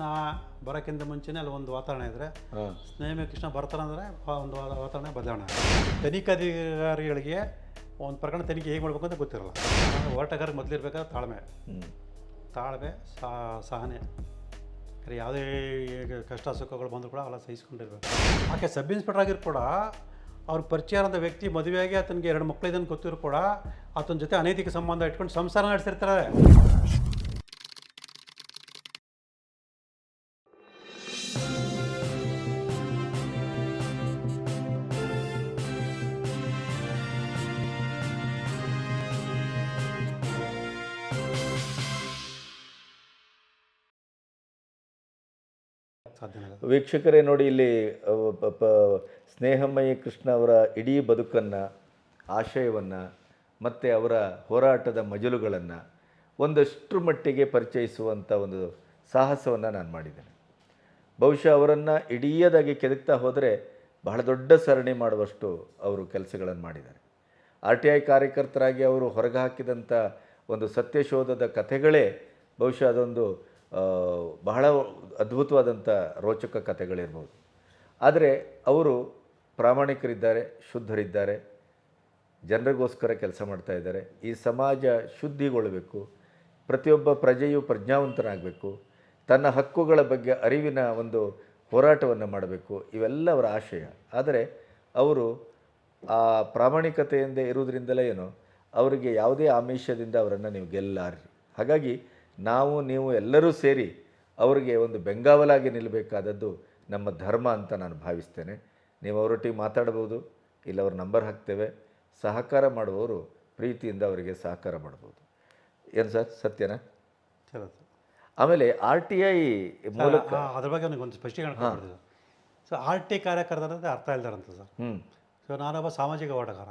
ಕೃಷ್ಣ ಬರೋಕ್ಕಿಂತ ಮುಂಚೆನೇ ಅಲ್ಲಿ ಒಂದು ವಾತಾವರಣ ಇದ್ದರೆ ಸ್ನೇಹ ಕೃಷ್ಣ ಬರ್ತಾರಂದರೆ ಒಂದು ವಾತಾವರಣ ಬದಲಾವಣೆ ತನಿಖಾಧಿಕಾರಿಗಳಿಗೆ ಒಂದು ಪ್ರಕರಣ ತನಿಖೆ ಹೇಗೆ ಮಾಡಬೇಕು ಅಂತ ಗೊತ್ತಿರಲ್ಲ. ಹೋರಾಟಗಾರ ಮೊದಲಿರ್ಬೇಕಾದ್ರೆ ತಾಳ್ಮೆ. ತಾಳ್ಮೆ ಸಹ- ಸಹನೆ. ಖರೆ ಯಾವುದೇ ಕಷ್ಟ ಸುಖಗಳು ಬಂದರೂ ಕೂಡ ಅಲ್ಲ ಸಹಿಸ್ಕೊಂಡಿರ್ಬೇಕು. ಆಕೆ ಸಬ್ ಇನ್ಸ್ಪೆಕ್ಟರ್ ಆಗಿರು ಕೂಡ ಅವ್ರ ಪರಿಚಯ ಆದ ವ್ಯಕ್ತಿ ಮದುವೆಯಾಗಿ ಆತನಿಗೆ ಎರಡು ಮಕ್ಕಳಿದ್ದಂಗೆ ಗೊತ್ತಿರೋ ಕೂಡ ಆತನ ಜೊತೆ ಅನೈತಿಕ ಸಂಬಂಧ ಇಟ್ಕೊಂಡು ಸಂಸಾರ ನಡೆಸಿರ್ತಾರೆ. ವೀಕ್ಷಕರೇ ನೋಡಿ ಇಲ್ಲಿ ಸ್ನೇಹಮಯಿ ಕೃಷ್ಣ ಅವರ ಇಡೀ ಬದುಕನ್ನು, ಆಶಯವನ್ನು, ಮತ್ತು ಅವರ ಹೋರಾಟದ ಮಜಲುಗಳನ್ನು ಒಂದಷ್ಟು ಮಟ್ಟಿಗೆ ಪರಿಚಯಿಸುವಂಥ ಒಂದು ಸಾಹಸವನ್ನು ನಾನು ಮಾಡಿದ್ದೇನೆ. ಬಹುಶಃ ಅವರನ್ನು ಇಡೀಯದಾಗಿ ಕೆದಕ್ತಾ ಹೋದರೆ ಬಹಳ ದೊಡ್ಡ ಸರಣಿ ಮಾಡುವಷ್ಟು ಅವರು ಕೆಲಸಗಳನ್ನು ಮಾಡಿದ್ದಾರೆ. ಆರ್ ಟಿ ಐ ಕಾರ್ಯಕರ್ತರಾಗಿ ಅವರು ಹೊರಗೆ ಹಾಕಿದಂಥ ಒಂದು ಸತ್ಯಶೋಧದ ಕಥೆಗಳೇ ಬಹುಶಃ ಅದೊಂದು ಬಹಳ ಅದ್ಭುತವಾದಂಥ ರೋಚಕ ಕಥೆಗಳಿರ್ಬೋದು ಆದರೆ ಅವರು ಪ್ರಾಮಾಣಿಕರಿದ್ದಾರೆ, ಶುದ್ಧರಿದ್ದಾರೆ, ಜನರಿಗೋಸ್ಕರ ಕೆಲಸ ಮಾಡ್ತಾ ಇದ್ದಾರೆ. ಈ ಸಮಾಜ ಶುದ್ಧಿಗೊಳ್ಳಬೇಕು ಪ್ರತಿಯೊಬ್ಬ ಪ್ರಜೆಯು ಪ್ರಜ್ಞಾವಂತನಾಗಬೇಕು, ತನ್ನ ಹಕ್ಕುಗಳ ಬಗ್ಗೆ ಅರಿವಿನ ಒಂದು ಹೋರಾಟವನ್ನು ಮಾಡಬೇಕು, ಇವೆಲ್ಲ ಅವರ ಆಶಯ. ಆದರೆ ಅವರು ಆ ಪ್ರಾಮಾಣಿಕತೆಯಿಂದ ಇರುವುದರಿಂದಲೇ ಏನೋ, ಅವರಿಗೆ ಯಾವುದೇ ಆಮಿಷದಿಂದ ಅವರನ್ನು ನೀವು ಗೆಲ್ಲಾರಿ ಹಾಗಾಗಿ ನಾವು, ನೀವು ಎಲ್ಲರೂ ಸೇರಿ ಅವರಿಗೆ ಒಂದು ಬೆಂಗಾವಲಾಗಿ ನಿಲ್ಲಬೇಕಾದದ್ದು ನಮ್ಮ ಧರ್ಮ ಅಂತ ನಾನು ಭಾವಿಸ್ತೇನೆ. ನೀವು ಅವರೊಟ್ಟಿಗೆ ಮಾತಾಡ್ಬೋದು ಇಲ್ಲ ಅವ್ರ ನಂಬರ್ ಹಾಕ್ತೇವೆ ಸಹಕಾರ ಮಾಡುವವರು ಪ್ರೀತಿಯಿಂದ ಅವರಿಗೆ ಸಹಕಾರ ಮಾಡ್ಬೋದು. ಏನು ಸರ್ ಸತ್ಯನಾ? ಚಲೋ ಸರ್. ಆಮೇಲೆ ಆರ್ ಟಿ ಐ ಮೂಲಕ ಅದ್ರ ಬಗ್ಗೆ ನನಗೆ ಒಂದು ಸ್ಪಷ್ಟೀಕರಣ ಸೊ ಆರ್ ಟಿ ಕಾರ್ಯಕರ್ತರ ಅಂದರೆ ಅರ್ಥ ಇಲ್ದಾರಂತ ಸರ್. ಹ್ಞೂ ಸೊ ನಾನೊಬ್ಬ ಸಾಮಾಜಿಕ ಹೋರಾಟಗಾರ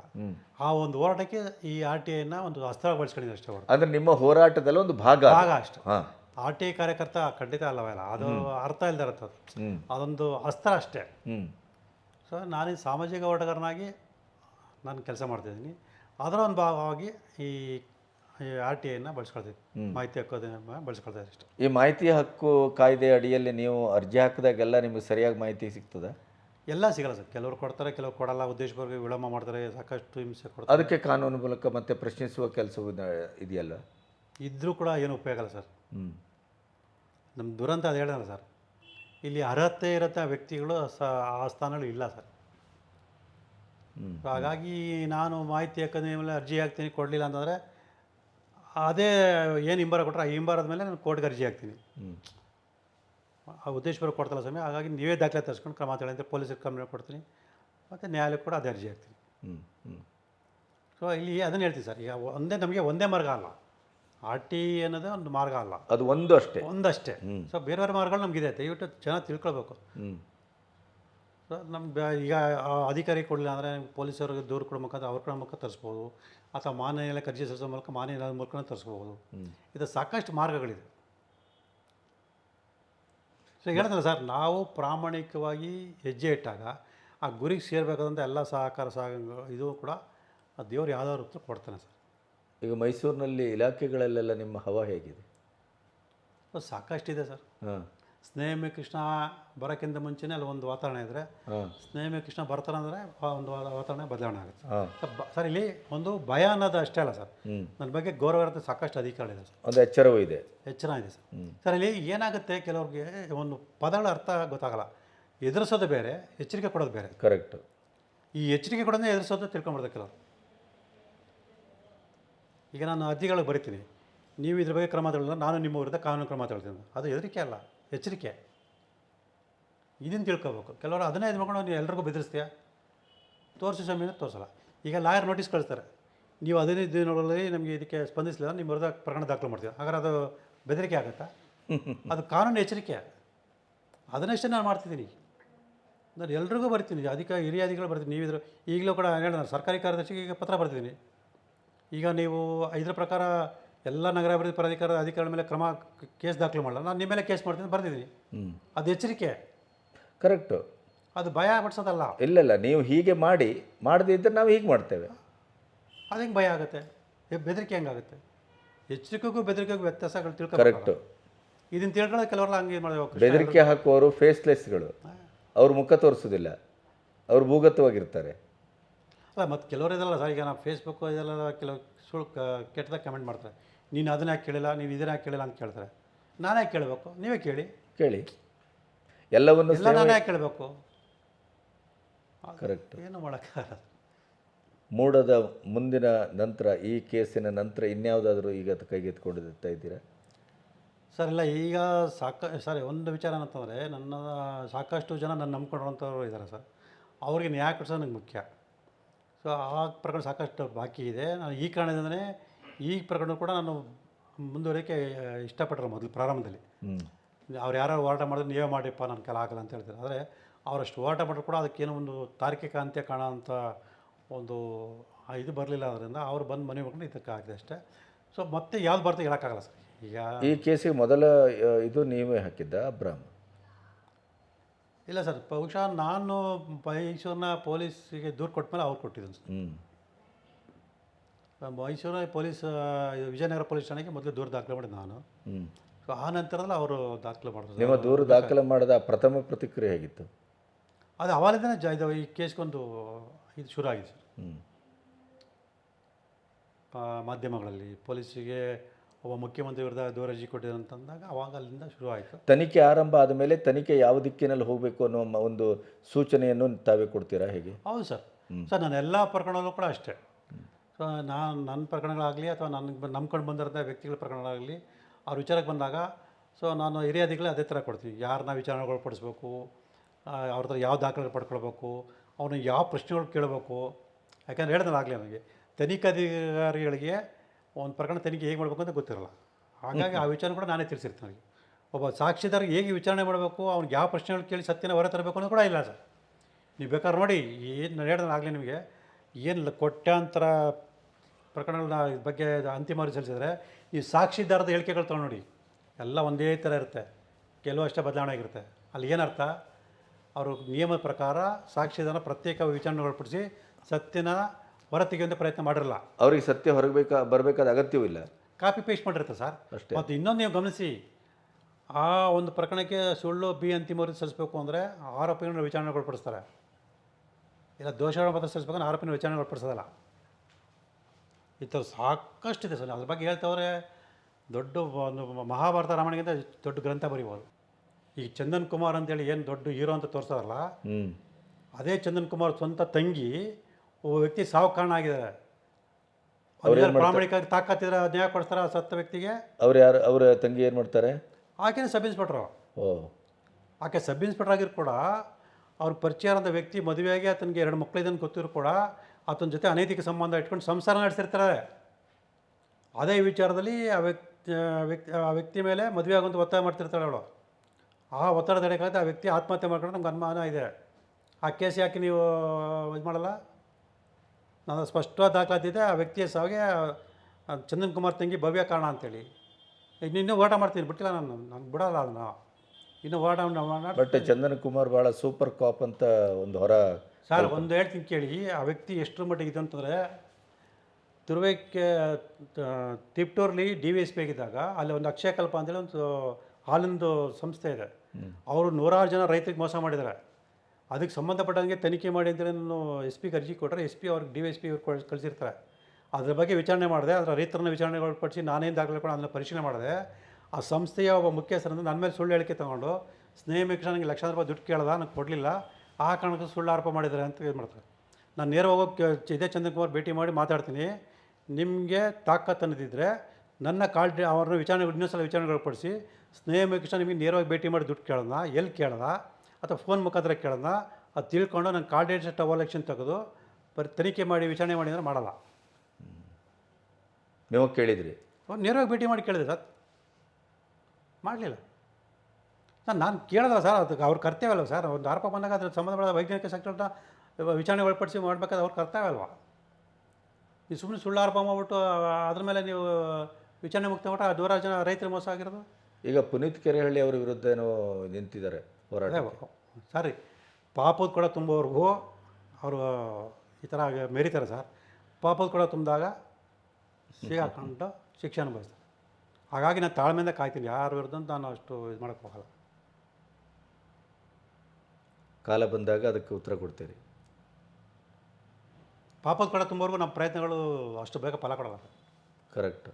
ಆ ಒಂದು ಹೋರಾಟಕ್ಕೆ ಈ ಆರ್ ಟಿ ಐನ ಒಂದು ಅಸ್ತ್ರ ಬಳಸ್ಕೊಂಡಿದ್ದೆ ಅಷ್ಟೇ ಅಂದರೆ ನಿಮ್ಮ ಹೋರಾಟದಲ್ಲಿ ಒಂದು ಭಾಗ ಭಾಗ ಅಷ್ಟೇ. ಹಾಂ. ಆರ್ ಟಿ ಐ ಕಾರ್ಯಕರ್ತ ಖಂಡಿತ ಅಲ್ಲವಲ್ಲ ಅದು ಅರ್ಥ ಇಲ್ದಾರಂತ ಅದು. ಅದೊಂದು ಅಸ್ತ್ರ ಅಷ್ಟೇ. ಹ್ಞೂ ಸೊ ನಾನು ಸಾಮಾಜಿಕ ಹೋರಾಟಗಾರನಾಗಿ ನಾನು ಕೆಲಸ ಮಾಡ್ತಿದ್ದೀನಿ. ಅದರ ಒಂದು ಭಾಗವಾಗಿ ಈ ಆರ್ ಟಿ ಐನ ಬಳಸ್ಕೊಳ್ತೀನಿ ಮಾಹಿತಿ ಹಕ್ಕು ಬಳಸ್ಕೊಳ್ತಾ ಅಷ್ಟೇ. ಈ ಮಾಹಿತಿ ಹಕ್ಕು ಕಾಯ್ದೆ ಅಡಿಯಲ್ಲಿ ನೀವು ಅರ್ಜಿ ಹಾಕಿದಾಗೆಲ್ಲ ನಿಮಗೆ ಸರಿಯಾಗಿ ಮಾಹಿತಿ ಸಿಗ್ತದೆ? ಎಲ್ಲ ಸಿಗಲ್ಲ ಸರ್. ಕೆಲವರು ಕೊಡ್ತಾರೆ ಕೆಲವರು ಕೊಡಲ್ಲ. ಉದ್ದೇಶಪೂರ್ವಕ ವಿಳಂಬ ಮಾಡ್ತಾರೆ. ಸಾಕಷ್ಟು ಹಿಂಸೆ ಕೊಡ್ತಾರೆ. ಅದಕ್ಕೆ ಕಾನೂನು ಮೂಲಕ ಮತ್ತೆ ಪ್ರಶ್ನಿಸುವ ಕೆಲಸವು ಇದೆಯಲ್ಲ? ಇದ್ದರೂ ಕೂಡ ಏನು ಉಪಯೋಗ ಇಲ್ಲ ಸರ್. ಹ್ಞೂ ನಮ್ಮ ದುರಂತ ಅದು ಹೇಳಲ್ಲ ಸರ್. ಇಲ್ಲಿ ಅರ್ಹತೆ ಇರತ್ತ ವ್ಯಕ್ತಿಗಳು ಸ ಆ ಸ್ಥಾನಗಳು ಇಲ್ಲ ಸರ್. ಹ್ಞೂ ಸೊ ಹಾಗಾಗಿ ನಾನು ಮಾಹಿತಿ ಹಾಕೋದ್ರ ಮೇಲೆ ಅರ್ಜಿ ಹಾಕ್ತೀನಿ ಕೊಡಲಿಲ್ಲ ಅಂತಂದರೆ ಅದೇ ಏನು ಹಿಂಬಾರ ಕೊಟ್ಟರೆ ಆ ಹಿಂಬಾರದ ಮೇಲೆ ನಾನು ಕೋರ್ಟ್ಗೆ ಅರ್ಜಿ ಹಾಕ್ತೀನಿ. ಹ್ಞೂ ಆ ಉದ್ದೇಶಪೂರ್ವಕ ಕೊಡ್ತಲ್ಲ ಸ್ವಾಮಿ ಹಾಗಾಗಿ ನೀವೇ ದಾಖಲೆ ತರಿಸ್ಕೊಂಡು ಕ್ರಮ ತಗೊಳ್ಳಿ ಅಂತ ಪೊಲೀಸರಿಗೆ ಕಂಪ್ಲೇಂಟ್ ಕೊಡ್ತೀನಿ. ಮತ್ತು ನ್ಯಾಯಾಲಯ ಕೂಡ ಅದೇ ಅರ್ಜಿ ಹಾಕ್ತೀನಿ. ಹ್ಞೂ ಹ್ಞೂ ಸೊ ಇಲ್ಲಿ ಅದನ್ನು ಹೇಳ್ತೀನಿ ಸರ್ ಈಗ ಒಂದೇ ನಮಗೆ ಒಂದೇ ಮಾರ್ಗ ಅಲ್ಲ. ಆರ್ ಟಿ ಅನ್ನೋದೇ ಒಂದು ಮಾರ್ಗ ಅಲ್ಲ. ಅದು ಒಂದು ಅಷ್ಟೇ. ಒಂದಷ್ಟೇ. ಸೊ ಬೇರೆ ಬೇರೆ ಮಾರ್ಗಗಳು ನಮಗಿದೆ. ದಯವಿಟ್ಟು ಚೆನ್ನಾಗಿ ತಿಳ್ಕೊಳ್ಬೇಕು. ಸೊ ನಮ್ಗೆ ಈಗ ಅಧಿಕಾರಿ ಕೊಡಲಿಲ್ಲ ಅಂದರೆ ಪೊಲೀಸರಿಗೆ ದೂರು ಕೊಡೋ ಮುಖಾಂತರ ಅವ್ರ ಕಡೆ ಮುಖ ತರಿಸ್ಬೋದು. ಅಥವಾ ಮಾನ್ಯ ಎಲ್ಲ ಅರ್ಜಿ ಸಲ್ಲಿಸೋ ಮೂಲಕ ಮಾನ್ಯ ಇಲಾಖೆ ಮೂಲಕ ತರಿಸ್ಬೋದು. ಇದು ಸಾಕಷ್ಟು ಮಾರ್ಗಗಳಿದೆ. ಸೊ ಹೇಳ್ತಾರೆ ಸರ್ ನಾವು ಪ್ರಾಮಾಣಿಕವಾಗಿ ಹೆಜ್ಜೆ ಇಟ್ಟಾಗ ಆ ಗುರಿಗೆ ಸೇರಬೇಕಾದಂಥ ಎಲ್ಲ ಸಹಕಾರ ಸಹ ಇದು ಕೂಡ ಆ ದೇವ್ರು ಯಾವ್ದಾದ್ರು ಉತ್ತರ ಕೊಡ್ತಾನೆ ಸರ್. ಈಗ ಮೈಸೂರಿನಲ್ಲಿ ಇಲಾಖೆಗಳಲ್ಲೆಲ್ಲ ನಿಮ್ಮ ಹವಾ ಹೇಗಿದೆ? ಸಾಕಷ್ಟಿದೆ ಸರ್. ಹಾಂ. ಸ್ನೇಹಮಿ ಕೃಷ್ಣ ಬರೋಕ್ಕಿಂತ ಮುಂಚೆನೇ ಅಲ್ಲಿ ಒಂದು ವಾತಾವರಣ ಇದ್ದರೆ ಸ್ನೇಹಮಿ ಕೃಷ್ಣ ಬರ್ತಾರಂದರೆ ಒಂದು ವಾತಾವರಣ ಬದಲಾವಣೆ ಆಗುತ್ತೆ. ಸರ್ ಇಲ್ಲಿ ಒಂದು ಭಯ ಅನ್ನೋದು ಅಷ್ಟೇ ಅಲ್ಲ ಸರ್. ನನ್ನ ಬಗ್ಗೆ ಗೌರವ ಇರುತ್ತೆ ಸಾಕಷ್ಟು ಅಧಿಕಾರ ಇದೆ ಸರ್. ಒಂದು ಎಚ್ಚರವೂ ಇದೆ. ಎಚ್ಚರ ಇದೆ ಸರ್. ಸರ್ ಇಲ್ಲಿ ಏನಾಗುತ್ತೆ ಕೆಲವ್ರಿಗೆ ಒಂದು ಪದಗಳ ಅರ್ಥ ಗೊತ್ತಾಗಲ್ಲ. ಎದುರಿಸೋದು ಬೇರೆ ಎಚ್ಚರಿಕೆ ಕೊಡೋದು ಬೇರೆ. ಕರೆಕ್ಟ್ ಈ ಎಚ್ಚರಿಕೆ ಕೊಡೋದೇ ಎದುರಿಸೋದು ತಿಳ್ಕೊಂಬಿಡ್ತಾರೆ ಕೆಲವರು. ಈಗ ನಾನು ಅರ್ಜಿಗಳಿಗೆ ಬರಿತೀನಿ. ನೀವು ಇದ್ರ ಬಗ್ಗೆ ಕ್ರಮ ತಗೊಳ್ಳಿಲ್ಲ, ನಾನು ನಿಮ್ಮ ವಿರುದ್ಧ ಕಾನೂನು ಕ್ರಮ ತಗೊಳ್ತೀನಿ. ಅದು ಹೆದರಿಕೆ ಅಲ್ಲ, ಎಚ್ಚರಿಕೆ. ಇದನ್ನು ತಿಳ್ಕೊಬೇಕು. ಕೆಲವರು ಅದನ್ನೇ ಮಾಡ್ಕೊಂಡು ನೀವು ಎಲ್ರಿಗೂ ಬೆದರಿಸ್ತೀಯ? ತೋರಿಸಿ ಸ್ವಾಮಿ ತೋರಿಸಲ್ಲ. ಈಗ ಲಾಯರ್ ನೋಟಿಸ್ ಕಳಿಸ್ತಾರೆ. ನೀವು ಹದಿನೈದು ದಿನಗಳಲ್ಲಿ ನಮಗೆ ಇದಕ್ಕೆ ಸ್ಪಂದಿಸಲಿಲ್ಲ, ನಿಮ್ಮ ವಿರುದ್ಧ ಪ್ರಕರಣ ದಾಖಲು ಮಾಡ್ತೀವಿ ಹಾಗಾದ್ರೆ ಅದು ಬೆದರಿಕೆ ಆಗುತ್ತಾ? ಅದು ಕಾನೂನು ಎಚ್ಚರಿಕೆ. ಅದನ್ನಷ್ಟೇ ನಾನು ಮಾಡ್ತಿದ್ದೀನಿ. ನಾನು ಎಲ್ರಿಗೂ ಬರ್ತೀನಿ. ಅಧಿಕ ಹಿರಿಯ ಅಧಿಕಾರಿಗಳು ಬರ್ತೀನಿ. ನೀವಿದ್ರು ಈಗಲೂ ಕೂಡ ನಾನು ಸರ್ಕಾರಿ ಕಾರ್ಯದರ್ಶಿಗೆ ಈಗ ಪತ್ರ ಬರ್ತಿದ್ದೀನಿ. ಈಗ ನೀವು ಇದ್ರ ಪ್ರಕಾರ ಎಲ್ಲ ನಗರಾಭಿವೃದ್ಧಿ ಪ್ರಾಧಿಕಾರದ ಅಧಿಕಾರಿಗಳ ಮೇಲೆ ಕ್ರಮ ಕೇಸ್ ದಾಖಲು ಮಾಡಲ್ಲ. ನಾನು ನಿಮ್ಮ ಮೇಲೆ ಕೇಸ್ ಮಾಡ್ತೀನಿ ಬರ್ತಿದ್ದೀನಿ ಹ್ಞೂ ಅದು ಎಚ್ಚರಿಕೆ. ಕರೆಕ್ಟು ಅದು ಭಯ ಪಡಿಸೋದಲ್ಲ. ಇಲ್ಲ ನೀವು ಹೀಗೆ ಮಾಡಿ ಮಾಡದೇ ಇದ್ದರೆ ನಾವು ಹೀಗೆ ಮಾಡ್ತೇವೆ. ಅದು ಹೆಂಗೆ ಭಯ ಆಗುತ್ತೆ? ಬೆದರಿಕೆ ಹೆಂಗಾಗುತ್ತೆ ಎಚ್ಚರಿಕೆಗೂ ಬೆದರಿಕೆಗೂ ವ್ಯತ್ಯಾಸಗಳು ತಿಳ್ಕೊ ಕರೆಕ್ಟು ಇದನ್ನು ತಿಳ್ಕೊಳ್ಳೋದು ಕೆಲವರೆಲ್ಲ ಹಂಗೆ ಮಾಡಬೇಕು. ಬೆದರಿಕೆ ಹಾಕುವವರು ಫೇಸ್ಲೆಸ್ಗಳು ಅವ್ರ ಮುಖ ತೋರಿಸೋದಿಲ್ಲ. ಅವ್ರು ಭೂಗತವಾಗಿರ್ತಾರೆ. ಅಲ್ಲ ಮತ್ತು ಕೆಲವರು ಇದೆಲ್ಲ ಸರ್ ಈಗ ನಾವು ಫೇಸ್ಬುಕ್ ಇದೆಲ್ಲ ಕೆಲವು ಸುಳ್ಳು ಕ- ಕೆಟ್ಟದಾಗ ಕಮೆಂಟ್ ಮಾಡ್ತಾರೆ. ನೀನು ಅದನ್ನ ಯಾಕೆ ಕೇಳಿಲ್ಲ ನೀವು ಇದನ್ನ ಯಾಕೆ ಕೇಳಿಲ್ಲ ಅಂತ ಕೇಳ್ತಾರೆ. ನಾನೇ ಕೇಳಬೇಕು ನೀವೇ ಕೇಳಿ. ಕೇಳಿ. ಎಲ್ಲವನ್ನು ಎಲ್ಲ ನಾನೇ ಯಾಕೆ ಕೇಳಬೇಕು. ಕರೆಕ್ಟ್ ಏನು ಮಾಡೋಕ್ಕಾಗಲ್ಲ. ಮೂಡದ ಮುಂದಿನ ನಂತರ ಈ ಕೇಸಿನ ನಂತರ ಇನ್ಯಾವುದಾದ್ರೂ ಈಗ ಅದು ಕೈಗೆತ್ಕೊಂಡಿರ್ತಾ ಇದ್ದೀರಾ? ಸರ್ ಇಲ್ಲ ಈಗ ಸಾಕ ಸರ್ ಒಂದು ವಿಚಾರ ಅಂತಂದರೆ ನನ್ನ ಸಾಕಷ್ಟು ಜನ ನನ್ನ ನಂಬ್ಕೊಂಡಿರೋಂಥವ್ರು ಇದ್ದಾರೆ ಸರ್. ಅವ್ರಿಗೆ ನ್ಯಾಯ ಕೊಡಿಸೋದು ನನಗೆ ಮುಖ್ಯ. ಸೊ ಆ ಪ್ರಕರಣ ಸಾಕಷ್ಟು ಬಾಕಿ ಇದೆ. ನಾನು ಈ ಕಾರಣದಿಂದನೇ ಈ ಪ್ರಕರಣ ಕೂಡ ನಾನು ಮುಂದುವರಿಕೆ ಇಷ್ಟಪಟ್ಟರು ಮೊದಲು ಪ್ರಾರಂಭದಲ್ಲಿ. ಅವ್ರು ಯಾರು ಹೋರಾಟ ಮಾಡಿದ್ರೆ ನೀವೇ ಮಾಡಿಪ್ಪ ನನ್ನ ಕೆಲ ಆಗಲ್ಲ ಅಂತ ಹೇಳ್ತಾರೆ. ಆದರೆ ಅವರಷ್ಟು ಹೋರಾಟ ಮಾಡಿದ್ರು ಕೂಡ ಅದಕ್ಕೇನೋ ಒಂದು ತಾರ್ಕಿಕ ಅಂತ್ಯ ಕಾಣೋಂಥ ಒಂದು ಇದು ಬರಲಿಲ್ಲ ಅದರಿಂದ ಅವ್ರು ಬಂದು ಮನೆ ಮಾಡ್ಕೊಂಡು ಇದಕ್ಕೆ ಆಗಿದೆ ಅಷ್ಟೇ. ಸೊ ಮತ್ತೆ ಯಾವ್ದು ಬರ್ತದೆ ಹೇಳೋಕ್ಕಾಗಲ್ಲ ಸರ್. ಈಗ ಈ ಕೇಸಿಗೆ ಮೊದಲ ಇದು ನೀವೇ ಹಾಕಿದ್ದ ಅಬ್ರಾಮ್ ಇಲ್ಲ ಸರ್ ಬಹುಶಃ ನಾನು ಮೈಸೂರಿನ ಪೊಲೀಸಿಗೆ ದೂರು ಕೊಟ್ಮೇಲೆ ಅವ್ರು ಕೊಟ್ಟಿದ್ದೀನಿ ಹ್ಞೂ ಸರ್ ಮೈಸೂರಿನ ಪೊಲೀಸ್ ವಿಜಯನಗರ ಪೊಲೀಸ್ ಠಾಣೆಗೆ ಮೊದಲು ದೂರು ದಾಖಲೆ ಮಾಡಿದ್ದು ನಾನು. ಹ್ಞೂ ಸೊ ಆ ನಂತರದಲ್ಲಿ ಅವರು ದಾಖಲೆ ಮಾಡಿದ್ರು ನಿಮ್ಮ ದೂರು ದಾಖಲೆ ಮಾಡಿದ ಪ್ರಥಮ ಪ್ರತಿಕ್ರಿಯೆ ಹೇಗಿತ್ತು? ಅದು ಅವಾಗಲೇ ಜ ಇದು ಈ ಕೇಸ್ಗೊಂದು ಇದು ಶುರು ಆಗಿದೆ ಸರ್ ಹ್ಞೂ ಮಾಧ್ಯಮಗಳಲ್ಲಿ ಪೊಲೀಸಿಗೆ ಒಬ್ಬ ಮುಖ್ಯಮಂತ್ರಿ ವಿರುದ್ಧ ದೂರಜಿ ಕೊಟ್ಟಿದ್ದಂತಂದಾಗ ಅವಾಗ ಅಲ್ಲಿಂದ ಶುರು ಆಯಿತು. ತನಿಖೆ ಆರಂಭ ಆದಮೇಲೆ ತನಿಖೆ ಯಾವ ದಿಕ್ಕಿನಲ್ಲಿ ಹೋಗಬೇಕು ಅನ್ನೋ ಮ- ಒಂದು ಸೂಚನೆಯನ್ನು ತಾವೇ ಕೊಡ್ತೀರಾ ಹೇಗೆ? ಹೌದು ಸರ್. ಸರ್ ನಾನು ಎಲ್ಲ ಪ್ರಕರಣಗಳು ಕೂಡ ಅಷ್ಟೇ. ಸೊ ನಾನು ನನ್ನ ಪ್ರಕರಣಗಳಾಗಲಿ ಅಥವಾ ನನಗೆ ನಂಬ್ಕೊಂಡು ಬಂದಿರೋಂಥ ವ್ಯಕ್ತಿಗಳ ಪ್ರಕರಣಗಳಾಗಲಿ ಅವ್ರ ವಿಚಾರಕ್ಕೆ ಬಂದಾಗ ಸೊ ನಾನು ಹಿರಿಯ ಅಧಿಕಾರಿ ಅದೇ ಥರ ಕೊಡ್ತೀನಿ ಯಾರನ್ನ ವಿಚಾರಣೆಗೊಳಪಡಿಸ್ಬೇಕು ಅವ್ರ ಹತ್ರ ಯಾವ ದಾಖಲೆಗಳು ಪಡ್ಕೊಳ್ಬೇಕು ಅವನು ಯಾವ ಪ್ರಶ್ನೆಗಳು ಕೇಳಬೇಕು. ಯಾಕಂದ್ರೆ ಹೇಳಿದ್ರೆ ಆಗಲಿ ನನಗೆ ತನಿಖಾಧಿಕಾರಿಗಳಿಗೆ ಒಂದು ಪ್ರಕರಣ ತನಿಖೆ ಹೇಗೆ ಮಾಡಬೇಕು ಅಂತ ಗೊತ್ತಿರಲ್ಲ. ಹಾಗಾಗಿ ಆ ವಿಚಾರ ಕೂಡ ನಾನೇ ತಿಳಿಸಿರ್ತೀನಿ ಅವರಿಗೆ. ಒಬ್ಬ ಸಾಕ್ಷಿದಾರ ಹೇಗೆ ವಿಚಾರಣೆ ಮಾಡಬೇಕು ಅವ್ನಿಗೆ ಯಾವ ಪ್ರಶ್ನೆಗಳು ಕೇಳಿ ಸತ್ಯನ ಹೊರ ತರಬೇಕು ಅನ್ನೋದು ಕೂಡ ಇಲ್ಲ ಸರ್ ನೀವು ಬೇಕಾದ್ರೆ ನೋಡಿ ಏನು ಹೇಳಿದ್ರೆ ಆಗಲಿ ನಿಮಗೆ. ಏನು ಕೊಟ್ಯಾಂತರ ಪ್ರಕರಣಗಳ ಬಗ್ಗೆ ಅಂತಿಮ ಸಲ್ಲಿಸಿದರೆ ಈ ಸಾಕ್ಷಿದಾರದ ಹೇಳಿಕೆಗಳು ತಗೊಂಡು ನೋಡಿ. ಎಲ್ಲ ಒಂದೇ ಥರ ಇರುತ್ತೆ. ಕೆಲವು ಅಷ್ಟೇ ಬದಲಾವಣೆ ಆಗಿರುತ್ತೆ. ಅಲ್ಲಿ ಏನರ್ಥ ಅವರು ನಿಯಮದ ಪ್ರಕಾರ ಸಾಕ್ಷಿದಾರ ಪ್ರತ್ಯೇಕ ವಿಚಾರಣೆಗೊಳಪಡಿಸಿ ಸತ್ಯನ ಹೊರ ತೆಗೆಯುವಂಥ ಪ್ರಯತ್ನ ಮಾಡಿರಲ್ಲ. ಅವ್ರಿಗೆ ಸತ್ಯ ಹೊರಗಬೇಕಾ ಬರಬೇಕಾದ ಅಗತ್ಯವೂ ಇಲ್ಲ. ಕಾಪಿ ಪೇಸ್ಟ್ ಮಾಡಿರುತ್ತೆ ಸರ್. ಅಷ್ಟೇ. ಮತ್ತು ಇನ್ನೊಂದು ನೀವು ಗಮನಿಸಿ ಆ ಒಂದು ಪ್ರಕರಣಕ್ಕೆ ಸುಳ್ಳು ಬಿ ಅಂತಿಮ ವರದಿ ಸಲ್ಲಿಸಬೇಕು ಅಂದರೆ ಆರೋಪಿಗಳನ್ನ ವಿಚಾರಣೆಗೊಳಪಡಿಸ್ತಾರೆ ಇಲ್ಲ ದೋಷಗಳ ಪತ್ರ ಸಲ್ಲಿಸ್ಬೇಕಂದ್ರೆ ಆರೋಪಿನ ವಿಚಾರಣೆಗೊಳಪಡಿಸೋದಲ್ಲ ಈ ಥರ ಸಾಕಷ್ಟಿದೆ ಸರ್. ಅದ್ರ ಬಗ್ಗೆ ಹೇಳ್ತಾವ್ರೆ ದೊಡ್ಡ ಒಂದು ಮಹಾಭಾರತ ರಾಮಾಯಣಗಿಂತ ದೊಡ್ಡ ಗ್ರಂಥ ಬರೀಬೋದು. ಈಗ ಚಂದನ್ ಕುಮಾರ್ ಅಂತೇಳಿ ಏನು ದೊಡ್ಡ ಹೀರೋ ಅಂತ ತೋರಿಸೋದಲ್ಲ ಅದೇ ಚಂದನ್ ಕುಮಾರ್ ಸ್ವಂತ ತಂಗಿ ಒಬ್ಬ ವ್ಯಕ್ತಿ ಸಾವು ಕಾರಣ ಆಗಿದ್ದಾರೆ? ಪ್ರಾಮಾಣಿಕ ತಾಕತ್ತಿದ್ರೆ ನ್ಯಾಯ ಕೊಡಿಸ್ತಾರ ಸತ್ತ ವ್ಯಕ್ತಿಗೆ? ಅವ್ರು ಯಾರು ಅವರ ತಂಗಿ ಏನು ಮಾಡ್ತಾರೆ? ಆಕೆನೇ ಸಬ್ ಇನ್ಸ್ಪೆಕ್ಟ್ರು. ಓ. ಆಕೆ ಸಬ್ ಇನ್ಸ್ಪೆಕ್ಟರ್ ಆಗಿರು ಕೂಡ ಅವ್ರ ಪರಿಚಯ ಆದ ವ್ಯಕ್ತಿ ಮದುವೆಯಾಗಿ ಆತನಿಗೆ ಎರಡು ಮಕ್ಕಳಿದ್ದನ್ನು ಅಂತ ಗೊತ್ತಿದ್ರು ಕೂಡ ಆತನ ಜೊತೆ ಅನೈತಿಕ ಸಂಬಂಧ ಇಟ್ಕೊಂಡು ಸಂಸಾರ ನಡೆಸಿರ್ತಾರೆ ಅದೇ ವಿಚಾರದಲ್ಲಿ ಆ ವ್ಯಕ್ತಿ ವ್ಯಕ್ತಿ ಆ ವ್ಯಕ್ತಿ ಮೇಲೆ ಮದುವೆ ಆಗುವಂತ ಒತ್ತಾಯ ಮಾಡ್ತಿರ್ತಾಳೆ ಅವಳು. ಆ ಒತ್ತಡ ತಡೆಯಕ್ಕಾಗದೆ ಆ ವ್ಯಕ್ತಿ ಆತ್ಮಹತ್ಯೆ ಮಾಡ್ಕೊಂಡು ನಮ್ಗೆ ಅನುಮಾನ ಇದೆ. ಆ ಕೇಸ್ ಯಾಕೆ ನೀವು ಇದು ಮಾಡಲ್ಲ? ನಾನು ಸ್ಪಷ್ಟವಾದ ದಾಖಲಾತಿದೆ ಆ ವ್ಯಕ್ತಿಯ ಸಾವಿಗೆ ಚಂದನ್ ಕುಮಾರ್ ತಂಗಿ ಭವ್ಯ ಕಾರಣ ಅಂತೇಳಿ. ಈಗ ಇನ್ನೂ ಹೋರಾಟ ಮಾಡ್ತೀನಿ ಬಿಟ್ಟಿಲ್ಲ ನಾನು ನಾನು ಬಿಡಲ್ಲ ಅದನ್ನ. ಇನ್ನೂ ಹೋರಾಟ ಬಟ್ ಚಂದನ್ ಕುಮಾರ್ ಭಾಳ ಸೂಪರ್ ಕಾಪ್ ಅಂತ ಒಂದು ಹೊರ ಸರ್ ಒಂದು ಹೇಳ್ತೀನಿ ಕೇಳಿ ಆ ವ್ಯಕ್ತಿ ಎಷ್ಟರ ಮಟ್ಟಿಗೆ ಇದೆ ಅಂತಂದರೆ ತುರುವೇಕ್ಕೆ ತಿಪ್ಟೂರ್ಲಿ ಡಿ ವಿ ಎಸ್ ಪಿ ಆಗಿದ್ದಾಗ ಅಲ್ಲಿ ಒಂದು ಅಕ್ಷಯಕಲ್ಪ ಅಂತೇಳಿ ಒಂದು ಹಾಲಿಂದು ಸಂಸ್ಥೆ ಇದೆ. ಅವರು ನೂರಾರು ಜನ ರೈತರಿಗೆ ಮೋಸ ಮಾಡಿದ್ದಾರೆ. ಅದಕ್ಕೆ ಸಂಬಂಧಪಟ್ಟಂಗೆ ತನಿಖೆ ಮಾಡಿ ಅಂತೇಳಿ ನಾನು ಎಸ್ ಪಿಗೆ ಅರ್ಜಿ ಕೊಟ್ಟರೆ ಎಸ್ ಪಿ ಅವ್ರಿಗೆ ಡಿ ಎಸ್ ಪಿ ಅವ್ರು ಕಳ್ಸಿ ಕಳಿಸಿರ್ತಾರೆ. ಅದ್ರ ಬಗ್ಗೆ ವಿಚಾರಣೆ ಮಾಡಿದೆ, ಅದರ ರೈತರನ್ನ ವಿಚಾರಣೆ ಒಳಪಡಿಸಿ ನಾನೇನು ದಾಖಲೆ ಕೂಡ ಅದನ್ನು ಪರಿಶೀಲನೆ ಮಾಡಿದೆ. ಆ ಸಂಸ್ಥೆಯ ಒಬ್ಬ ಮುಖ್ಯಸ್ಥರಿಂದ ನನ್ನ ಮೇಲೆ ಸುಳ್ಳು ಹೇಳಿಕೆ ತಗೊಂಡು, ಸ್ನೇಹ ಮಿಕ್ಷ ನನಗೆ ಲಕ್ಷಾಂತರ ರೂಪಾಯಿ ದುಡ್ಡು ಕೇಳ್ದ ನನಗೆ ಕೊಡಲಿಲ್ಲ, ಆ ಕಾರಣಕ್ಕೆ ಸುಳ್ಳು ಆರೋಪ ಮಾಡಿದ್ದಾರೆ ಅಂತ ಇದು ಮಾಡ್ತಾರೆ. ನಾನು ನೇರವಾಗಿ ಇದೇ ಚಂದ್ರಕುಮಾರ್ ಭೇಟಿ ಮಾಡಿ ಮಾತಾಡ್ತೀನಿ. ನಿಮಗೆ ತಾಕತ್ತು ಅನ್ನೋದಿದ್ದರೆ ನನ್ನ ಕಾಲ್ ಅವ್ರನ್ನ ವಿಚಾರಣೆ, ಇನ್ನೊಂದ್ಸಲ ವಿಚಾರಣೆಗೊಳಪಡಿಸಿ ಸ್ನೇಹ ಮಿಕ್ಷ ನಿಮಗೆ ನೇರವಾಗಿ ಭೇಟಿ ಮಾಡಿ ದುಡ್ಡು ಕೇಳೋಣ ಎಲ್ಲಿ ಕೇಳ್ದ? ಅಥವಾ ಫೋನ್ ಮುಖಾಂತರ ಕೇಳೋಣ ಅದು ತಿಳ್ಕೊಂಡು ನನ್ನ ಕಾಂಡಿಡೇಟ್ಸ್ ಡೇಟ್ ಟವಲ್ ಎಕ್ಷನ್ ತೆಗೆದು ಬರೀ ತನಿಖೆ ಮಾಡಿ ವಿಚಾರಣೆ ಮಾಡಿ ಅಂದರೆ ಮಾಡಲ್ಲ. ನೀವು ಕೇಳಿದ್ರಿ. ಅವ್ರು ನೇರವಾಗಿ ಭೇಟಿ ಮಾಡಿ ಕೇಳಿದೆ ಸರ್. ಮಾಡಲಿಲ್ಲ. ಸರ್ ನಾನು ಕೇಳಿದ್ರೆ ಸರ್ ಅದಕ್ಕೆ ಅವ್ರ ಕರ್ತವ್ಯ ಅಲ್ವ ಸರ್? ಒಂದು ಆರೋಪ ಬಂದಾಗ ಅದ್ರ ಸಂಬಂಧಪಟ್ಟ ವೈಜ್ಞಾನಿಕ ಸೆಕ್ಟರ್ನ ವಿಚಾರಣೆ ಒಳಪಡಿಸಿ ಮಾಡಬೇಕಾದ್ರೆ ಅವ್ರ ಕರ್ತವ್ಯ ಅಲ್ವಾ? ನೀವು ಸುಮ್ಮನೆ ಸುಳ್ಳು ಆರೋಪ ಮಾಡಿಬಿಟ್ಟು ಅದ್ರ ಮೇಲೆ ನೀವು ವಿಚಾರಣೆ ಮುಕ್ತ ಮಾಡ ದೂರ ಜನ ರೈತರು ಮೋಸ ಆಗಿರೋದು? ಈಗ ಪುನೀತ್ ಕೆರೆಹಳ್ಳಿ ಅವರ ವಿರುದ್ಧ ಏನೋ ನಿಂತಿದ್ದಾರೆ. ಹೋರಾಟ ಸರಿ ಪಾಪದ ಕೂಡ ತುಂಬೋವರೆಗೂ ಅವರು ಈ ಥರ ಮೆರಿತಾರೆ ಸರ್. ಪಾಪದ ಕೂಡ ತುಂಬಿದಾಗ ಸಿಗಾಕೊಂಡು ಶಿಕ್ಷೆ ಅನುಭವಿಸ್ತಾರೆ. ಹಾಗಾಗಿ ನಾನು ತಾಳ್ಮೆಯಿಂದ ಕಾಯ್ತೀನಿ. ಯಾರು ವಿರುದ್ಧ ನಾನು ಅಷ್ಟು ಇದು ಮಾಡೋಕ್ಕೆ ಹೋಗಲ್ಲ. ಕಾಲ ಬಂದಾಗ ಅದಕ್ಕೆ ಉತ್ತರ ಕೊಡ್ತೀರಿ? ಪಾಪದ ಕೂಡ ತುಂಬವರೆಗೂ ನಮ್ಮ ಪ್ರಯತ್ನಗಳು ಅಷ್ಟು ಬೇಗ ಫಲ ಕೊಡಲ್ಲ. ಕರೆಕ್ಟ್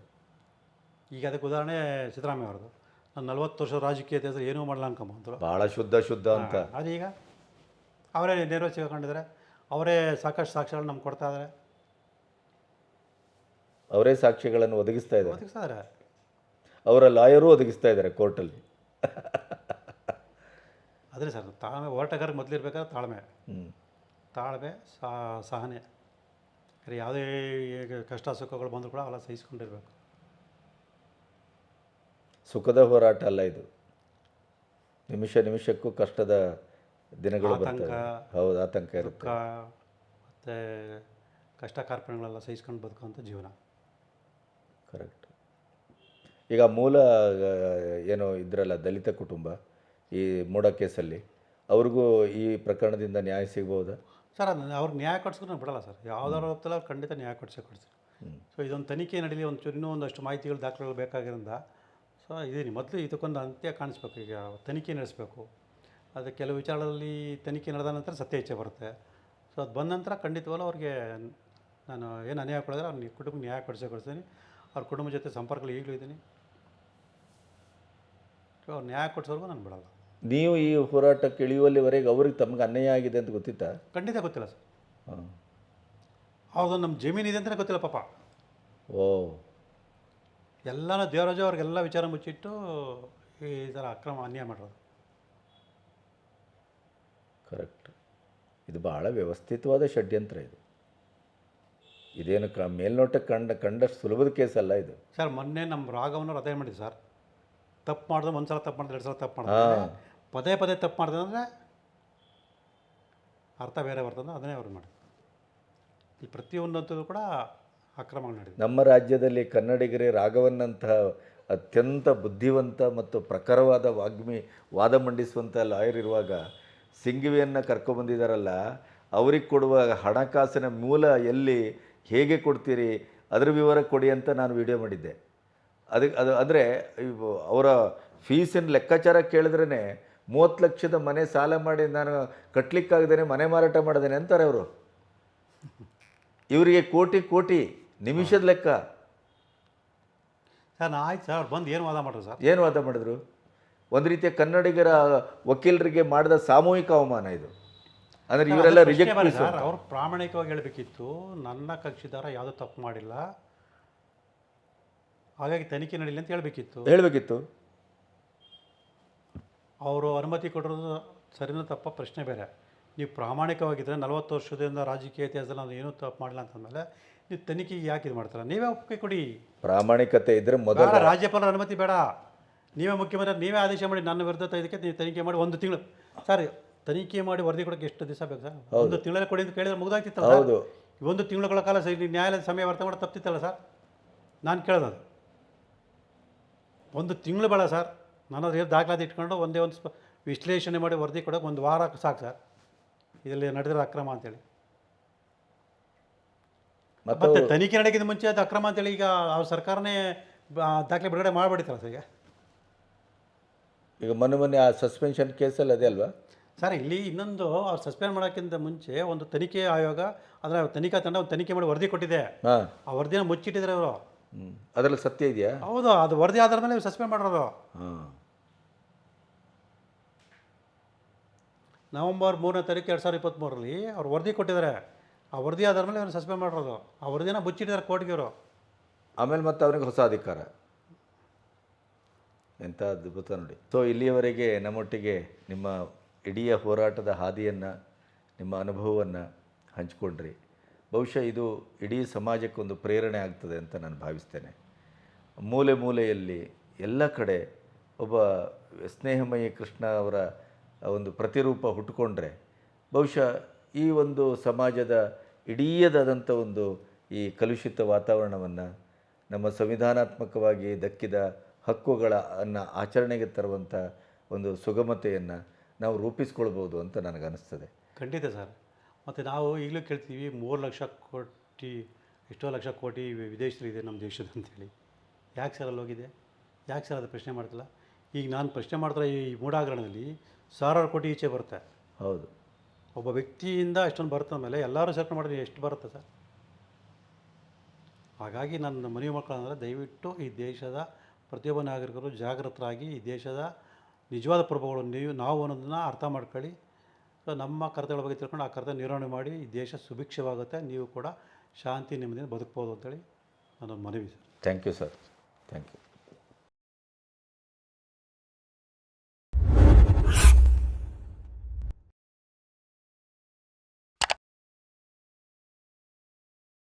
ಈಗ ಅದಕ್ಕೆ ಉದಾಹರಣೆ ಸಿದ್ದರಾಮಯ್ಯ ಅವ್ರದ್ದು. ನಾನು ನಲ್ವತ್ತು ವರ್ಷ ರಾಜಕೀಯ ಹೆಸರು ಏನೂ ಮಾಡಲ್ಲ ಅನ್ಕೊಂಬಂದರು ಭಾಳ ಶುದ್ಧ ಶುದ್ಧ ಅಂತ. ಅದೀಗ ಅವರೇ ನಿರ್ವಹಿಸಿಕೊಂಡಿದ್ದಾರೆ ಅವರೇ ಸಾಕಷ್ಟು ಸಾಕ್ಷ್ಯಗಳು ನಮ್ಗೆ ಕೊಡ್ತಾ ಇದ್ದಾರೆ. ಅವರೇ ಸಾಕ್ಷಿಗಳನ್ನು ಒದಗಿಸ್ತಾ ಇದ್ದಾರೆ. ಒದಗಿಸ್ತಾ ಇದ್ದಾರೆ. ಅವರ ಲಾಯರು ಒದಗಿಸ್ತಾ ಇದ್ದಾರೆ ಕೋರ್ಟಲ್ಲಿ. ಅದೇ ಸರ್ ತಾಳ್ಮೆ ಹೋರಾಟಗಾರರಿಗೆ ಮೊದಲಿರ್ಬೇಕಾದ್ರೆ ತಾಳ್ಮೆ. ಹ್ಞೂ ತಾಳ್ಮೆ ಸಹನೆ. ಯಾವುದೇ ಕಷ್ಟ ಸುಖಗಳು ಬಂದರೂ ಕೂಡ ಅವೆಲ್ಲ ಸಹಿಸ್ಕೊಂಡಿರ್ಬೇಕು. ಸುಖದ ಹೋರಾಟ ಅಲ್ಲ ಇದು. ನಿಮಿಷ ನಿಮಿಷಕ್ಕೂ ಕಷ್ಟದ ದಿನಗಳು ಆತಂಕ, ಬರ್ತವೆ. ಹೌದು ಆತಂಕ ಇರುತ್ತೆ. ಮತ್ತೆ ಕಷ್ಟ ಕಾರ್ಪಣ್ಯಗಳೆಲ್ಲ ಸಹಿಸ್ಕೊಂಡು ಬದುಕುವಂಥ ಜೀವನ. ಕರೆಕ್ಟ್ ಈಗ ಮೂಲ ಏನು ಇದ್ರಲ್ಲ ದಲಿತ ಕುಟುಂಬ ಈ ಮೂಡ ಕೇಸಲ್ಲಿ ಅವ್ರಿಗೂ ಈ ಪ್ರಕರಣದಿಂದ ನ್ಯಾಯ ಸಿಗ್ಬೋದಾ? ಸರ್ ಅದು ಅವ್ರಿಗೆ ನ್ಯಾಯ ಕೊಡ್ಸೋಕೆ ನಾವು ಬಿಡಲ್ಲ ಸರ್. ಯಾವ್ದಾದ್ರು ಹೋಗ್ತಲ್ಲ ಅವ್ರು ಖಂಡಿತ ನ್ಯಾಯ ಕೊಡಿಸೇ ಕೊಡ್ತೀವಿ ಸೊ ಇದೊಂದು ತನಿಖೆ ನಡೀಲಿ ಒಂದು ಇನ್ನೂ ಒಂದಷ್ಟು ಮಾಹಿತಿಗಳು ದಾಖಲೆಗಳು ಬೇಕಾಗಿರೋದ್ರಿಂದ ಸೊ ಇದೀನಿ ಮೊದಲು ಇದಕ್ಕೊಂದು ಅಂತ್ಯ ಕಾಣಿಸ್ಬೇಕು ಈಗ ತನಿಖೆ ನಡೆಸಬೇಕು. ಅದು ಕೆಲವು ವಿಚಾರಗಳಲ್ಲಿ ತನಿಖೆ ನಡೆದ ನಂತರ ಸತ್ಯ ಇಚ್ಛೆ ಬರುತ್ತೆ. ಸೊ ಅದು ಬಂದ ನಂತರ ಖಂಡಿತವಾಗ್ಲೂ ಅವ್ರಿಗೆ ನಾನು ಏನು ಅನ್ಯಾಯ ಕೊಡಿದ್ರೆ ಅವ್ರ ಕುಟುಂಬ ನ್ಯಾಯ ಕೊಡಿಸೇ ಕೊಡಿಸ್ತೀನಿ ಅವ್ರ ಕುಟುಂಬ ಜೊತೆ ಸಂಪರ್ಕಗಳು ಈಗಲೂ ಇದ್ದೀನಿ. ಸೊ ಅವ್ರು ನ್ಯಾಯ ಕೊಡಿಸೋರ್ಗು ನಾನು ಬಿಡಲ್ಲ. ನೀವು ಈ ಹೋರಾಟಕ್ಕೆ ಇಳಿಯುವಲ್ಲಿವರೆಗೆ ಅವ್ರಿಗೆ ತಮಗೆ ಅನ್ಯಾಯ ಆಗಿದೆ ಅಂತ ಗೊತ್ತಿತ್ತಾ? ಖಂಡಿತ ಗೊತ್ತಿಲ್ಲ ಸರ್. ಹೌದು ಅವ್ರದ್ದು ನಮ್ಮ ಜಮೀನಿದೆ ಅಂತಲೇ ಗೊತ್ತಿಲ್ಲ ಪಾಪ. ಓ ಎಲ್ಲನೂ ದೇವರಾಜ ಅವ್ರಿಗೆಲ್ಲ ವಿಚಾರ ಮುಚ್ಚಿಟ್ಟು ಈ ಥರ ಅಕ್ರಮ ಅನ್ಯಾಯ ಮಾಡೋದು ಕರೆಕ್ಟ್. ಇದು ಭಾಳ ವ್ಯವಸ್ಥಿತವಾದ ಷಡ್ಯಂತ್ರ ಇದು. ಇದೇನು ಕ ಮೇಲ್ನೋಟಕ್ಕೆ ಕಂಡ ಕಂಡಷ್ಟು ಸುಲಭದ ಕೇಸ್ ಅಲ್ಲ ಇದು. ಸರ್ ಮೊನ್ನೆ ನಮ್ಮ ರಾಘವನವ್ರು ಅದೇ ಮಾಡಿದ್ದು ಸರ್. ತಪ್ಪು ಮಾಡಿದ್ರೆ ಒಂದು ಸಲ ತಪ್ಪು ಮಾಡಿದ್ರೆ ಎರಡು ಸಲ ತಪ್ಪು ಮಾಡಿದ್ರೆ ಪದೇ ಪದೇ ತಪ್ಪು ಮಾಡಿದೆ ಅಂದರೆ ಅರ್ಥ ಬೇರೆ ಬರ್ತದೆ ಅದನ್ನೇ ಅವ್ರು ಮಾಡಿದ್ರು. ಈ ಪ್ರತಿಯೊಂದಂತೂ ಕೂಡ ನಮ್ಮ ರಾಜ್ಯದಲ್ಲಿ ಕನ್ನಡಿಗರೇ ರಾಘವನ್ನಂತಹ ಅತ್ಯಂತ ಬುದ್ಧಿವಂತ ಮತ್ತು ಪ್ರಖರವಾದ ವಾಗ್ಮಿ, ವಾದ ಮಂಡಿಸುವಂಥ ಲಾಯರ್ ಇರುವಾಗ ಸಿಂಗಿವೆಯನ್ನು ಕರ್ಕೊಬಂದಿದ್ದಾರಲ್ಲ ಅವ್ರಿಗೆ ಕೊಡುವ ಹಣಕಾಸಿನ ಮೂಲ ಎಲ್ಲಿ, ಹೇಗೆ ಕೊಡ್ತೀರಿ, ಅದರ ವಿವರ ಕೊಡಿ ಅಂತ ನಾನು ವಿಡಿಯೋ ಮಾಡಿದ್ದೆ. ಅದಕ್ಕೆ ಅದು ಅಂದರೆ ಅವರ ಫೀಸಿನ ಲೆಕ್ಕಾಚಾರ ಕೇಳಿದ್ರೇ ಮೂವತ್ತು ಲಕ್ಷದ ಮನೆ ಸಾಲ ಮಾಡಿ ನಾನು ಕಟ್ಲಿಕ್ಕಾಗ್ದೇನೆ ಮನೆ ಮಾರಾಟ ಮಾಡಿದ್ದೇನೆ ಅಂತಾರೆ ಅವರು. ಇವರಿಗೆ ಕೋಟಿ ಕೋಟಿ ನಿಮಿಷದ ಲೆಕ್ಕ. ಸರ್ ನಾ ಆಯ್ತು ಸರ್ ಬಂದು ಏನು ವಾದ ಮಾಡ್ರಿ ಸರ್? ಏನು ವಾದ ಮಾಡಿದ್ರು? ಒಂದು ರೀತಿಯ ಕನ್ನಡಿಗರ ವಕೀಲರಿಗೆ ಮಾಡಿದ ಸಾಮೂಹಿಕ ಅವಮಾನ ಇದು. ಅಂದರೆ ಇವರೆಲ್ಲ ರಿಜೆಕ್ಟ್ ಸರ್ ಅವ್ರು ಪ್ರಾಮಾಣಿಕವಾಗಿ ಹೇಳಬೇಕಿತ್ತು ನನ್ನ ಕಕ್ಷಿದಾರ ಯಾವುದೂ ತಪ್ಪು ಮಾಡಿಲ್ಲ. ಹಾಗಾಗಿ ತನಿಖೆ ನಡೀಲಿ ಅಂತ ಹೇಳಬೇಕಿತ್ತು. ಹೇಳಬೇಕಿತ್ತು. ಅವರು ಅನುಮತಿ ಕೊಟ್ಟಿರೋದು ಸರಿನ ತಪ್ಪ? ಪ್ರಶ್ನೆ ಬೇರೆ. ನೀವು ಪ್ರಾಮಾಣಿಕವಾಗಿದ್ದರೆ ನಲವತ್ತು ವರ್ಷದಿಂದ ರಾಜಕೀಯ ಇತಿಹಾಸದಲ್ಲಿ ನಾನು ಏನೂ ತಪ್ಪು ಮಾಡಿಲ್ಲ ಅಂತಂದಮೇಲೆ ನೀವು ತನಿಖೆ ಯಾಕೆ ಇದು ಮಾಡ್ತಾರೆ? ನೀವೇ ಒಪ್ಪಿಗೆ ಕೊಡಿ. ಪ್ರಾಮಾಣಿಕತೆ ಇದ್ರೆ ಮೊದಲ ರಾಜ್ಯಪಾಲರ ಅನುಮತಿ ಬೇಡ. ನೀವೇ ಮುಖ್ಯಮಂತ್ರಿ ನೀವೇ ಆದೇಶ ಮಾಡಿ ನನ್ನ ವಿರುದ್ಧ ಇದಕ್ಕೆ ನೀವು ತನಿಖೆ ಮಾಡಿ ಒಂದು ತಿಂಗಳು. ಸರ್ ತನಿಖೆ ಮಾಡಿ ವರದಿ ಕೊಡೋಕೆ ಎಷ್ಟು ದಿವಸ ಬೇಕು ಸರ್? ಒಂದು ತಿಂಗಳಲ್ಲಿ ಕೊಡಿ ಅಂತ ಕೇಳಿದ್ರೆ ಮುಗ್ದಾಗ್ತಿತ್ತಲ್ಲ ಸರ್? ಹೌದು. ಒಂದು ತಿಂಗಳುಗಳ ಕಾಲ ಸರ್ ಇಲ್ಲಿ ನ್ಯಾಯಾಲಯದ ಸಮಯ ವರ್ತ ಮಾಡಿ ತಪ್ತಿತ್ತಲ್ಲ ಸರ್? ನಾನು ಕೇಳೋದು ಒಂದು ತಿಂಗಳು ಬೇಡ ಸರ್. ನಾನು ಅದ್ರ ದಾಖಲಾತಿ ಇಟ್ಕೊಂಡು ಒಂದೇ ಒಂದು ಸ್ಪ ವಿಶ್ಲೇಷಣೆ ಮಾಡಿ ವರದಿ ಕೊಡೋಕೆ ಒಂದು ವಾರ ಸಾಕು ಸರ್. ಇದರಲ್ಲಿ ನಡೆದಿರೋ ಅಕ್ರಮ ಅಂತೇಳಿ. ಮತ್ತು ತನಿಖೆ ನಡೆಯೋಕ್ಕಿಂತ ಮುಂಚೆ ಅದು ಅಕ್ರಮ ಅಂತೇಳಿ ಈಗ ಅವ್ರ ಸರ್ಕಾರನೇ ದಾಖಲೆ ಬಿಡುಗಡೆ ಮಾಡಿಬಿಡ್ತಲ್ಲ ಸರ್ ಈಗ? ಈಗ ಮೊನ್ನೆ ಮೊನ್ನೆ ಆ ಸಸ್ಪೆನ್ಷನ್ ಕೇಸಲ್ಲಿ ಅದೇ ಅಲ್ವಾ? ಸರ್ ಇಲ್ಲಿ ಇನ್ನೊಂದು ಅವ್ರು ಸಸ್ಪೆಂಡ್ ಮಾಡೋಕ್ಕಿಂತ ಮುಂಚೆ ಒಂದು ತನಿಖೆ ಆಯೋಗ ಅದರ ತನಿಖಾ ತಂಡ ಒಂದು ತನಿಖೆ ಮಾಡಿ ವರದಿ ಕೊಟ್ಟಿದೆ. ಆ ವರದಿನ ಮುಚ್ಚಿಟ್ಟಿದ್ದಾರೆ ಅವರು. ಅದರಲ್ಲಿ ಸತ್ಯ ಇದೆಯಾ? ಹೌದು ಅದು ವರದಿ ಆಧಾರ ಮೇಲೆ ಸಸ್ಪೆಂಡ್ ಮಾಡಿರೋದು. ನವೆಂಬರ್ ನವಂಬರ್ ಮೂರನೇ ತಾರೀಕು ಎರಡು ಸಾವಿರದ ಇಪ್ಪತ್ತ್ಮೂರರಲ್ಲಿ ಅವ್ರು ವರದಿ ಕೊಟ್ಟಿದ್ದಾರೆ. ಆ ವರದಿ ಆಧಾರ ಸಸ್ಪೆಂಡ್ ಮಾಡಿರೋದು. ಆ ವರದಿನ ಮುಚ್ಚಿಟ್ಟಿದ್ದಾರೆ ಕೋರ್ಟ್ಗೆ ಇವರು. ಆಮೇಲೆ ಮತ್ತೆ ಅವನಿಗೆ ಹೊಸ ಅಧಿಕಾರ. ಎಂಥ ಅದ್ಭುತ ನೋಡಿ. ಸೊ ಇಲ್ಲಿಯವರೆಗೆ ನಮ್ಮೊಟ್ಟಿಗೆ ನಿಮ್ಮ ಇಡೀ ಹೋರಾಟದ ಹಾದಿಯನ್ನು, ನಿಮ್ಮ ಅನುಭವವನ್ನು ಹಂಚಿಕೊಂಡ್ರಿ. ಬಹುಶಃ ಇದು ಇಡೀ ಸಮಾಜಕ್ಕೊಂದು ಪ್ರೇರಣೆ ಆಗ್ತದೆ ಅಂತ ನಾನು ಭಾವಿಸ್ತೇನೆ. ಮೂಲೆ ಮೂಲೆಯಲ್ಲಿ ಎಲ್ಲ ಕಡೆ ಒಬ್ಬ ಸ್ನೇಹಮಯಿ ಕೃಷ್ಣ ಅವರ ಒಂದು ಪ್ರತಿರೂಪ ಹುಟ್ಟುಕೊಂಡ್ರೆ ಬಹುಶಃ ಈ ಒಂದು ಸಮಾಜದ ಇಡೀಯದಾದಂಥ ಒಂದು ಈ ಕಲುಷಿತ ವಾತಾವರಣವನ್ನು ನಮ್ಮ ಸಂವಿಧಾನಾತ್ಮಕವಾಗಿ ದಕ್ಕಿದ ಹಕ್ಕುಗಳ ಅನ್ನು ಆಚರಣೆಗೆ ತರುವಂಥ ಒಂದು ಸುಗಮತೆಯನ್ನು ನಾವು ರೂಪಿಸ್ಕೊಳ್ಬೋದು ಅಂತ ನನಗನ್ನಿಸ್ತದೆ. ಖಂಡಿತ ಸರ್. ಮತ್ತು ನಾವು ಈಗಲೂ ಕೇಳ್ತೀವಿ ಮೂರು ಲಕ್ಷ ಕೋಟಿ ಎಷ್ಟೋ ಲಕ್ಷ ಕೋಟಿ ವಿದೇಶರಿದೆ ನಮ್ಮ ದೇಶದ ಅಂತೇಳಿ. ಯಾಕೆ ಸರ್ ಅಲ್ಲಿ ಹೋಗಿದೆ ಯಾಕೆ ಸರ್ ಅದು ಪ್ರಶ್ನೆ ಮಾಡ್ತಿಲ್ಲ? ಈಗ ನಾನು ಪ್ರಶ್ನೆ ಮಾಡ್ತಾರೆ ಈ ಮೂಡಾಗರಣದಲ್ಲಿ ಸಾವಿರಾರು ಕೋಟಿ ಈಚೆ ಬರುತ್ತೆ. ಹೌದು. ಒಬ್ಬ ವ್ಯಕ್ತಿಯಿಂದ ಎಷ್ಟೊಂದು ಬರುತ್ತೆ ಮೇಲೆ ಎಲ್ಲರೂ ಸೇರ್ಕೊಂಡು ಮಾಡಿದ್ರೆ ಎಷ್ಟು ಬರುತ್ತೆ ಸರ್? ಹಾಗಾಗಿ ನನ್ನ ಮನೆಯ ಮಕ್ಕಳಂದರೆ ದಯವಿಟ್ಟು ಈ ದೇಶದ ಪ್ರತಿಯೊಬ್ಬ ನಾಗರಿಕರು ಜಾಗೃತರಾಗಿ ಈ ದೇಶದ ನಿಜವಾದ ಪ್ರಭಾವಗಳು ನೀವು, ನಾವು ಅನ್ನೋದನ್ನು ಅರ್ಥ ಮಾಡ್ಕೊಳ್ಳಿ. ನಮ್ಮ ಕರ್ತವ್ಯಗಳ ಬಗ್ಗೆ ತಿಳ್ಕೊಂಡು ಆ ಕರ್ತವ್ಯ ನಿರ್ವಹಣೆ ಮಾಡಿ ಈ ದೇಶ ಸುಭಿಕ್ಷವಾಗುತ್ತೆ. ನೀವು ಕೂಡ ಶಾಂತಿ, ನೆಮ್ಮದಿಯಿಂದ ಬದುಕ್ಬೋದು ಅಂತೇಳಿ ನನ್ನ ಮನವಿ sir. Thank you sir thank you